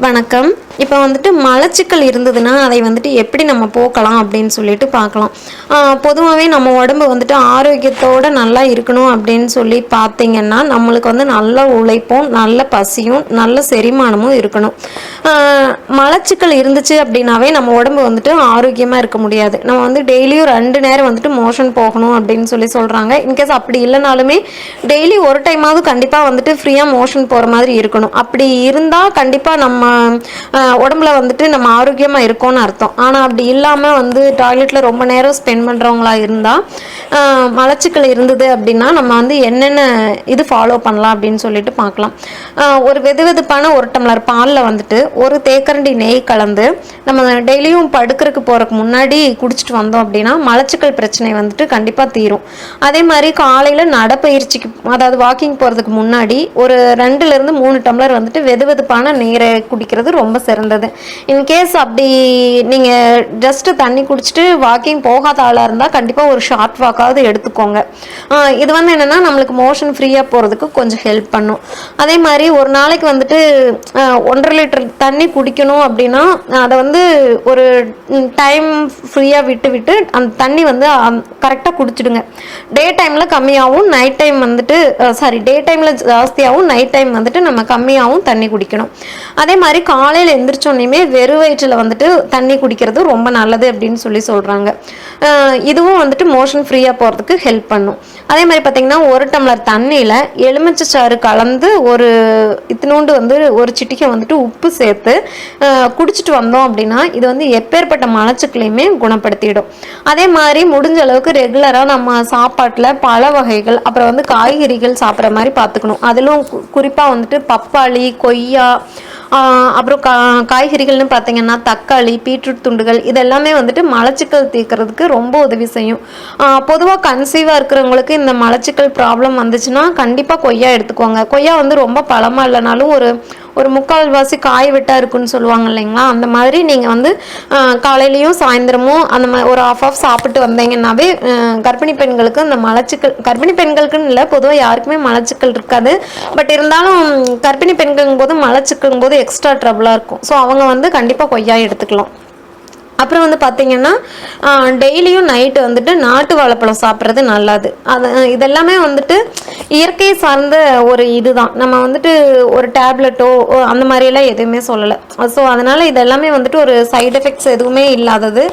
வணக்கம். இப்போ வந்துட்டு மலச்சிக்கல் இருந்ததுன்னா அதை வந்துட்டு எப்படி நம்ம போக்கலாம் அப்படின்னு சொல்லிட்டு பார்க்கலாம். பொதுவாகவே நம்ம உடம்பு வந்துட்டு ஆரோக்கியத்தோடு நல்லா இருக்கணும் அப்படின்னு சொல்லி பார்த்தீங்கன்னா நம்மளுக்கு வந்து நல்ல உழைப்பும் நல்ல பசியும் நல்ல செரிமானமும் இருக்கணும். மலச்சிக்கல் இருந்துச்சு அப்படின்னாவே நம்ம உடம்பு வந்துட்டு ஆரோக்கியமாக இருக்க முடியாது. நம்ம வந்து டெய்லியும் ரெண்டு நேரம் வந்துட்டு மோஷன் போகணும் அப்படின்னு சொல்லி சொல்கிறாங்க இன்கேஸ் அப்படி இல்லைனாலுமே டெய்லி ஒரு டைமாவது கண்டிப்பாக வந்துட்டு ஃப்ரீயாக மோஷன் போகிற மாதிரி இருக்கணும். அப்படி இருந்தால் கண்டிப்பாக நம்ம உடம்புல வந்துட்டு நம்ம ஆரோக்கியமாக இருக்கோம்னு அர்த்தம். ஆனால் அப்படி இல்லாமல் வந்து டாய்லெட்டில் ரொம்ப நேரம் ஸ்பெண்ட் பண்ணுறவங்களா இருந்தால் மலச்சிக்கல் இருந்தது அப்படின்னா நம்ம வந்து என்னென்ன இது ஃபாலோ பண்ணலாம் அப்படின்னு சொல்லிட்டு பார்க்கலாம். ஒரு வெது வெதுப்பான ஒரு டம்ளர் பாலில் வந்துட்டு ஒரு தேக்கரண்டி நெய் கலந்து நம்ம டெய்லியும் படுக்கிறதுக்கு போகிறதுக்கு முன்னாடி குடிச்சிட்டு வந்தோம் அப்படின்னா மலச்சிக்கல் பிரச்சனை வந்துட்டு கண்டிப்பாக தீரும். அதே மாதிரி காலையில் நடைப்பயிற்சிக்கு அதாவது வாக்கிங் போகிறதுக்கு முன்னாடி ஒரு ரெண்டுலேருந்து மூணு டம்ளர் வந்துட்டு வெது வெதுப்பான நீரை குடிக்கிறது ரொம்ப இருந்தது இன்கேஸ் அப்படி நீங்கள் ஜஸ்ட்டு தண்ணி குடிச்சிட்டு வாக்கிங் போகாத ஆளாக இருந்தால் கண்டிப்பாக ஒரு ஷார்ட் வாக்காவது எடுத்துக்கோங்க. இது வந்து என்னென்னா நம்மளுக்கு மோஷன் ஃப்ரீயாக போகிறதுக்கு கொஞ்சம் ஹெல்ப் பண்ணும். அதே மாதிரி ஒரு நாளைக்கு வந்துட்டு ஒன்றரை லிட்டர் தண்ணி குடிக்கணும் அப்படின்னா அதை வந்து ஒரு டைம் ஃப்ரீயாக விட்டு விட்டு அந்த தண்ணி வந்து கரெக்டாக குடிச்சிடுங்க. டே டைமில் கம்மியாகவும் நைட் டைம் வந்துட்டு சாரி டே டைமில் ஜாஸ்தியாகவும் நைட் டைம் வந்துட்டு நம்ம கம்மியாகவும் தண்ணி குடிக்கணும். அதே மாதிரி காலையில் எந்திரிச்சோன்னே வெறும் வயிற்றில் வந்துட்டு தண்ணி குடிக்கிறது ரொம்ப நல்லது அப்படின்னு சொல்லி சொல்கிறாங்க இதுவும் வந்துட்டு மோஷன் ஃப்ரீயாக போகிறதுக்கு ஹெல்ப் பண்ணும். அதே மாதிரி பார்த்தீங்கன்னா ஒரு டம்ளர் தண்ணியில் எலுமிச்சை சாறு கலந்து ஒரு இத்தினோண்டு வந்து ஒரு சிட்டிக்கை வந்துட்டு உப்பு சேர்த்து குடிச்சிட்டு வந்தோம் அப்படின்னா இது வந்து எப்பேற்பட்ட மலச்சிக்கலையுமே குணப்படுத்திடும். அதே மாதிரி முடிஞ்ச அளவுக்கு ரெகுலராக நம்ம சாப்பாட்டில் பழ வகைகள் அப்புறம் வந்து காய்கறிகள் சாப்பிட்ற மாதிரி பார்த்துக்கணும். அதிலும் குறிப்பாக வந்துட்டு பப்பாளி கொய்யா அப்புறம் கா காய்கறிகள்னு பார்த்தீங்கன்னா தக்காளி பீட்ரூட் துண்டுகள் இதெல்லாமே வந்துட்டு மலச்சிக்கல் தீர்க்கறதுக்கு ரொம்ப உதவி செய்யும். பொதுவாக கன்சீவாக இருக்கிறவங்களுக்கு இந்த மலச்சிக்கல் ப்ராப்ளம் வந்துச்சுன்னா கண்டிப்பாக கொய்யா எடுத்துக்கோங்க. கொய்யா வந்து ரொம்ப பழமாக இல்லைனாலும் ஒரு ஒரு முக்கால்வாசி காய் விட்டா இருக்குன்னு சொல்லுவாங்க இல்லைங்களா? அந்த மாதிரி நீங்கள் வந்து காலையிலையும் சாயந்தரமும் அந்த மாதிரி ஒரு ஆஃப் ஆஃப் சாப்பிட்டு வந்தீங்கன்னாவே கர்ப்பிணி பெண்களுக்கு அந்த மலச்சிக்கல் கர்ப்பிணி பெண்களுக்குன்னு இல்லை பொதுவாக யாருக்குமே மலச்சிக்கல் இருக்காது. பட் இருந்தாலும் கர்ப்பிணி பெண்களுங்கும் போது மலச்சிக்கலும் போது எக்ஸ்ட்ரா ட்ரபுளாக இருக்கும். ஸோ அவங்க வந்து கண்டிப்பாக கொய்யா எடுத்துக்கலாம். அப்புறம் வந்து பார்த்தீங்கன்னா டெய்லியும் நைட்டு வந்துட்டு நாட்டு வாழைப்பழம் சாப்பிட்றது நல்லது. அது இதெல்லாமே வந்துட்டு இயற்கை சார்ந்த ஒரு இதுதான். நம்ம வந்துட்டு ஒரு டேப்லெட்டோ அந்த மாதிரியெல்லாம் எதுவுமே சொல்லலை. ஸோ அதனால் இதெல்லாமே வந்துட்டு ஒரு சைட் எஃபெக்ட்ஸ் எதுவுமே இல்லாதது.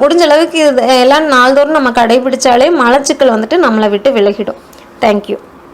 முடிஞ்ச அளவுக்கு இது எல்லாம் நாள்தோறும் நம்ம கடைபிடிச்சாலே மலச்சிக்கல் வந்துட்டு நம்மளை விட்டு விலகிடும். தேங்க்யூ